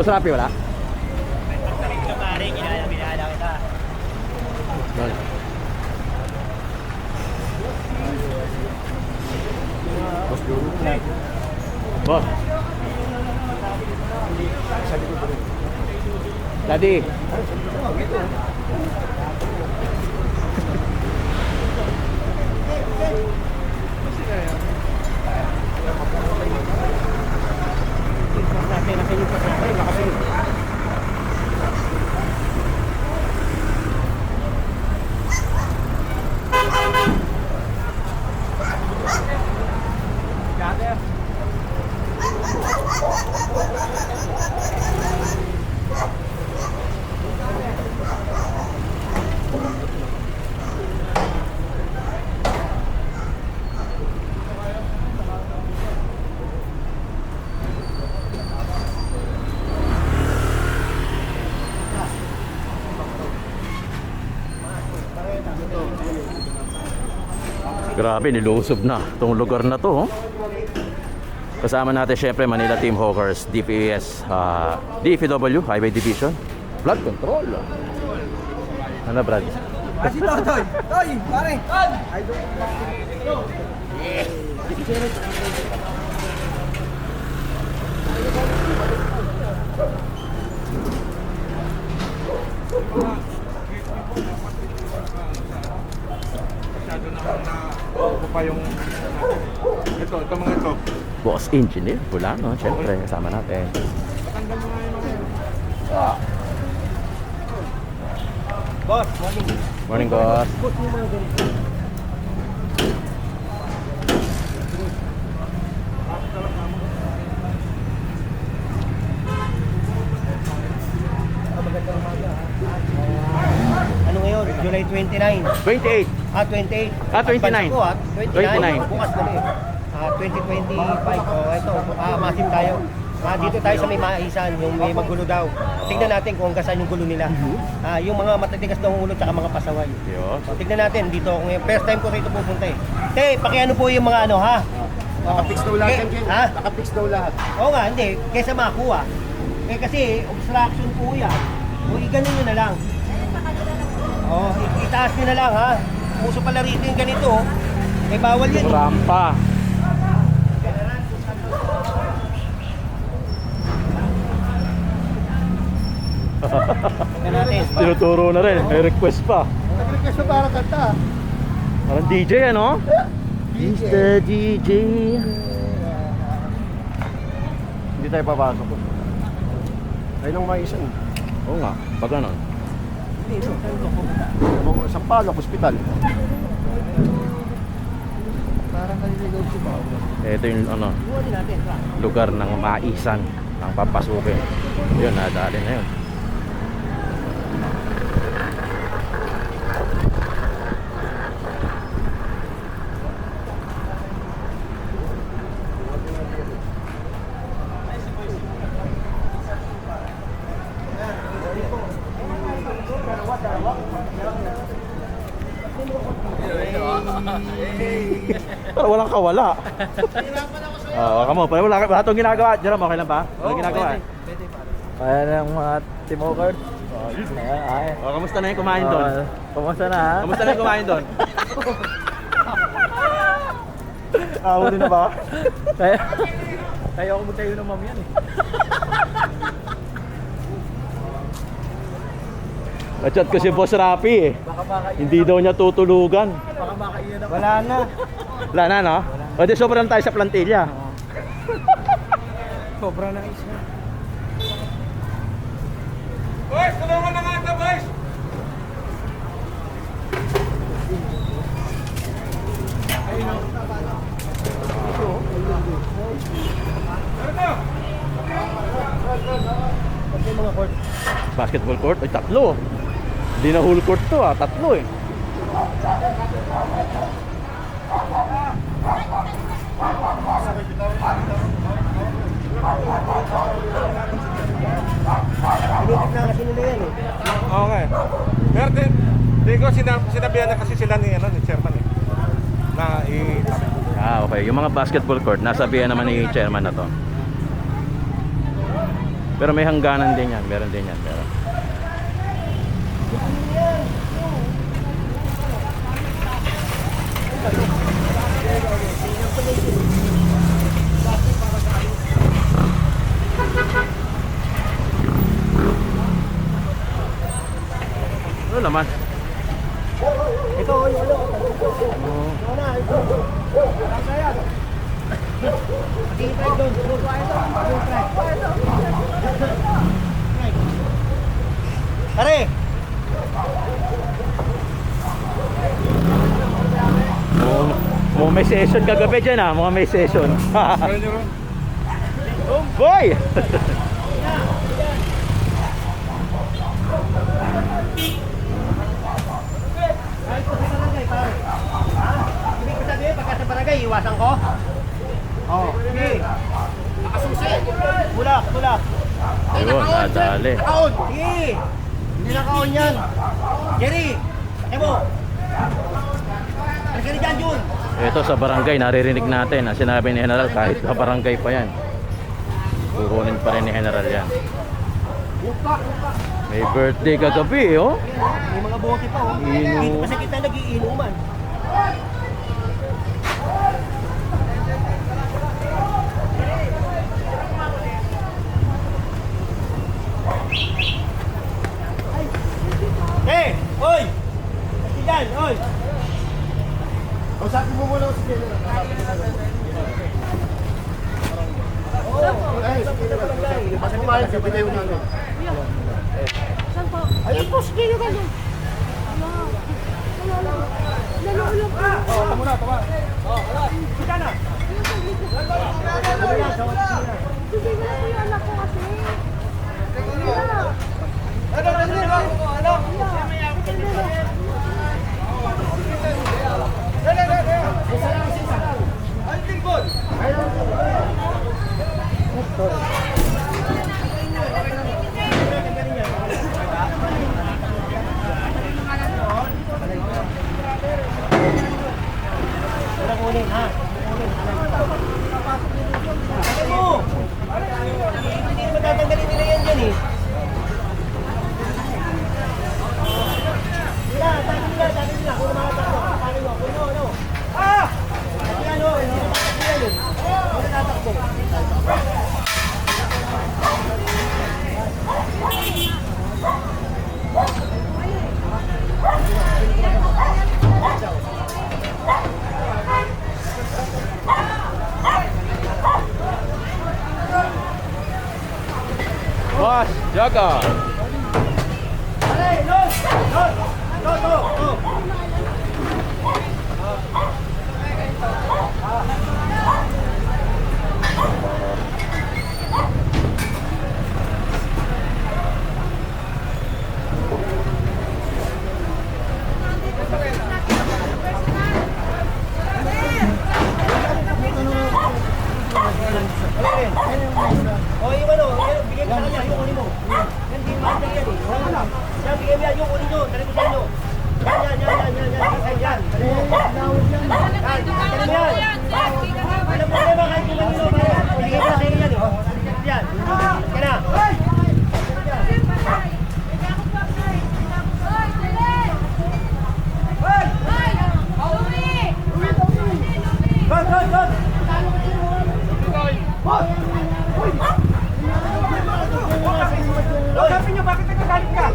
Boss Rapi wala? Doon. Boss Juro. Boss. Daddy. Grabe, nilusob na itong lugar na to. Oh. Kasama natin syempre Manila Team Hawkers, DPS, ah, DFW, Highway Division, Flood Control. Ano Brad? Kasi to, Toy! Toy! Pare! Ano pa yung ito, ito mga ito. Boss Engineer, pula no? Syempre, kasama natin. Boss, morning. Morning, boss. Boss mo mga ganito. Magandang umaga? July 29. 28. Ah, 28. Ah, 29. Bansa ko, ah. 29. 29. Bukas dali. Ah, 2025. Oh, ito. Ah, masim tayo. Ah, dito tayo sa may maisan, yung may magulo daw. Tignan natin kung saan yung gulo nila. Ah, yung mga matatigas daw ang ulo tsaka mga pasaway. Yun. So, tignan natin dito ako ngayon. First time ko rito pupunta eh. Te, pakiano po yung mga ano ha? Nakapix daw lahat yan, Eh, Jen. Ha? Nakapix daw lahat. Oo nga, hindi. Kesa makuha. Eh kasi obstruction po yan. O iganon nyo na lang. Oh, itaas nyo na lang ha. Puso pala rito yung ganito. oh. Eh bawal yan. eh. Rampa. Tinuturo na rin. May request pa. Nag-request na para kanta. Parang DJ ano? Mr. DJ. Hindi tayo papasok. Ayun ang maisan. Oo nga, pag ano. Sa Palok, hospital. Parang naliligaw si Bawal. Ito yung ano, lugar ng maisan ang papasukin. Yun, nadali na yun. Pero walang kawala. Oo, uh, kamo, pero wala, wala itong ginagawa. Jerome, okay lang ba? Walang ginagawa. Kaya ng mga Team Hawker. Ay, ay. Oh, kamusta na yung kumain doon? Oh, Kumusta na ha? Kamusta na yung kumain doon? Awo din na ba? Kaya, kaya ako magkayo ng ma'am yan eh. Nachat ko si Boss Rapi eh. Baka makaiyan, Hindi daw niya tutulugan. baka makaiyan ako. Wala na. Wala na, no? O di sobrang tayo sa plantilla. Sobra na isa. Boys, tulungan na nga ito, boys! Mga court. Basketball court? Ay, tatlo. Hindi na whole court to ah. Tatlo eh. Pinitip na kasi nila yan eh. Okay. Pero di, di ko, sinab sinabihan na kasi sila ni, ano, ni chairman eh. Na i... Ah, okay. Yung mga basketball court, nasabihan naman ni chairman na to. Pero may hangganan din yan. Meron din yan. Meron. Ano naman? Ito, yung ano. Ito na, ito. Kaya yan. Mag-i-try doon. Mag-i-try. Pare! Mukhang may session kagabi dyan ah. Mukhang may session. Boy! Ibig ko sabihin, pagka sa barangay, iwasan ko? Oo. Oh. Sige. Nakasusi. Bulak, bulak. Ayun, nadali. Nakaon. Sige. Hindi nakaon yan. Jerry. Emo. Ano ka dyan, Jun? Ito sa barangay, naririnig natin ang sinabi ni General kahit sa barangay pa yan. Kukunin pa rin ni General yan. May birthday kagabi oh. May mga bote pa, oh. Inu- Dito kasi kita nagiinuman. Eh! Oy! Kasi dyan, oy! Usapin mo muna si barangay. Kasi kumain sa bitayo namin. Saan po? Ayun po, sige yung ano. Nalulog po. Oo, tama na, tama. Oo, wala. Kita na. Ano. Sige na po yung anak ko kasi. Ano, ano, ano, ano? Ay, tingkod. Wala kunin, ha? Bakit mo? Hindi naman tatanggalin nila yan dyan eh. Sila, sabi nila, sabi nila, kung mga takbo, paano mo, kung ano, ano. Ah! Kasi ano, hindi na tatakbo yan eh. Hindi na tatakbo. Boss, Jaga. Pare, los! Los! To, to, to. O, yung ano, yung bigay ko sa kanya, yung kunin mo. Yan, di mahal yan eh. Yan, bigay mo yan, yung kunin nyo, dali ko sa inyo. Yan, yan, yan, yan, yan, yan, yan, yan. Dali mo. Yan, dali mo yan. Walang problema kahit yung kanino, pare. Bigay ko na sa inyo yan eh. Yan. Yan na. Go, go, go! Sabi nyo, bakit nagkagalit ka?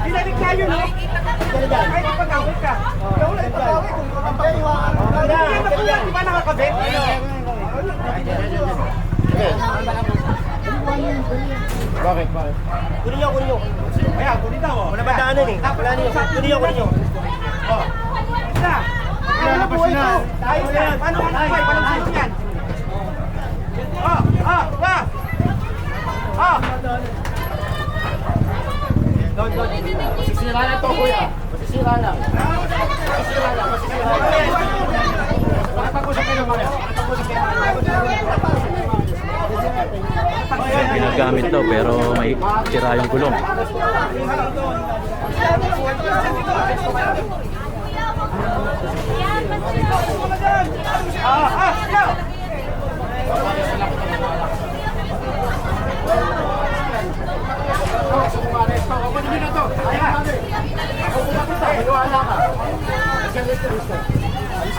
Dinalit tayo, no? Kahit ipag-awit ka. Kaya wala ipag-awit kung kapag Hindi na po yan, di ba nakakabit? Kunin nyo, kunin nyo. Kaya, kunin daw. oh. Wala ba daanan eh? Wala niyo. Kunin nyo, kunin nyo. Isa. Lalabas na. Tayo na yan. Paano ka nabuhay? Walang sino yan. Ah, ah, ah. Ah. Doon, doon. Masisira na to, kuya. Masisira lang. Masisira lang, masisira lang. Makapag-usap kayo mamaya. Makapag-usap kayo mamaya. Ginagamit daw pero may sira yung gulong.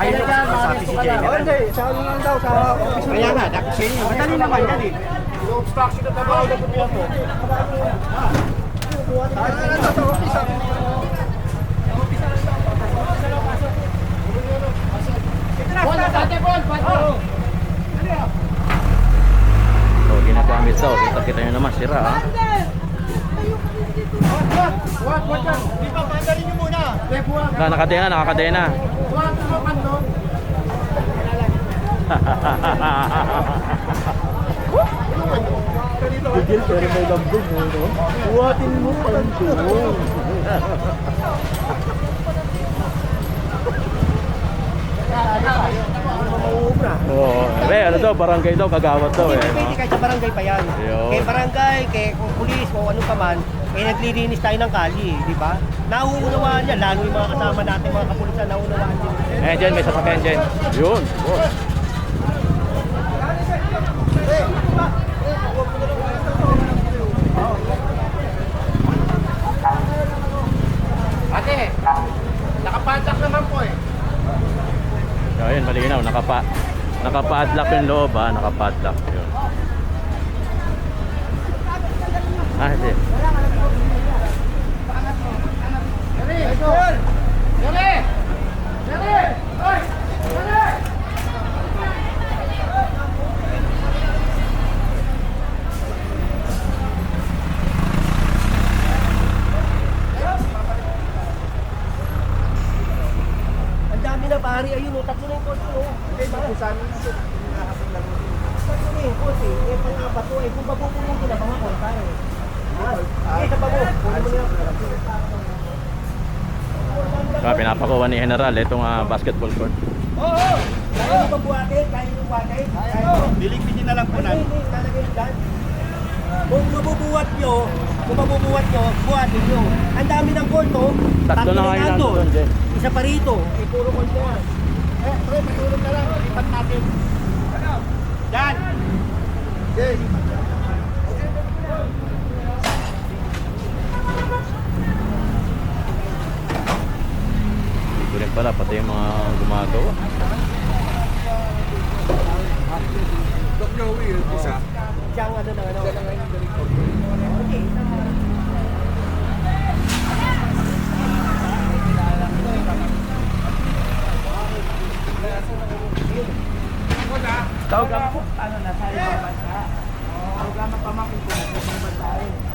Ayun na, sabi si Jenny. Kaya nga, dapat Madali naman yan eh. Yung obstruction na trabaho na gobyerno. Ano na daw sa office. ah. So, ginagamit daw. Kita kita nyo naman, sira ha. Wag, wag yan. Di ba, pandalin niyo muna. Na, nakadena, nakakadena. Bigil pero may lambing mo, no? Buhatin mo pa yung tulong. Oo. Re, ano daw, barangay daw, kagawad daw eh. Hindi pwede kahit sa barangay pa yan. Yun. Kay barangay, kay kung pulis, o ano pa man, eh naglilinis tayo ng kali, di ba? Nauunawaan yan, lalo yung mga kasama natin, mga kapulisan, nauunawaan yan. Eh, dyan, may sasakyan dyan. Yun. Oh. Nakapantak naman po eh. So, ayun, malinaw. Nakapa, nakapadlock yung loob ha. Nakapadlock. Yun. Ah, hindi. Dali! Dali! Dali! Na pare, ayun o, tatlo na yung kotse o. Okay ba? Sa amin na Tatlo na yung kotse, eh pang-apat o, eh kung mapupunin ko na mga kotse eh. Eh, sa bago, kunin mo na So, pinapakuha ni General itong ah, basketball court. Oo! Oh, Kaya mo ba buhatin? Kaya mo buhatin? Mo. Bilig-bigin na lang po Ano hindi, lalagay yung dyan. Kung mabubuhat nyo, kung mabubuhat nyo, buhatin nyo. Ang dami ng gold, no? Tatlo na yung nandun. Isa pa rito, eh puro gold na yan. Eh, pre, patulong na lang. Lipat natin. Yan. Okay. Dito rin pala, pati yung mga gumagawa. Dok Joey, isa. Siyang ano na ano. Tawag mo, ano na sa ibang bansa. Tawag mo pamangkin ko na sa ibang bansa.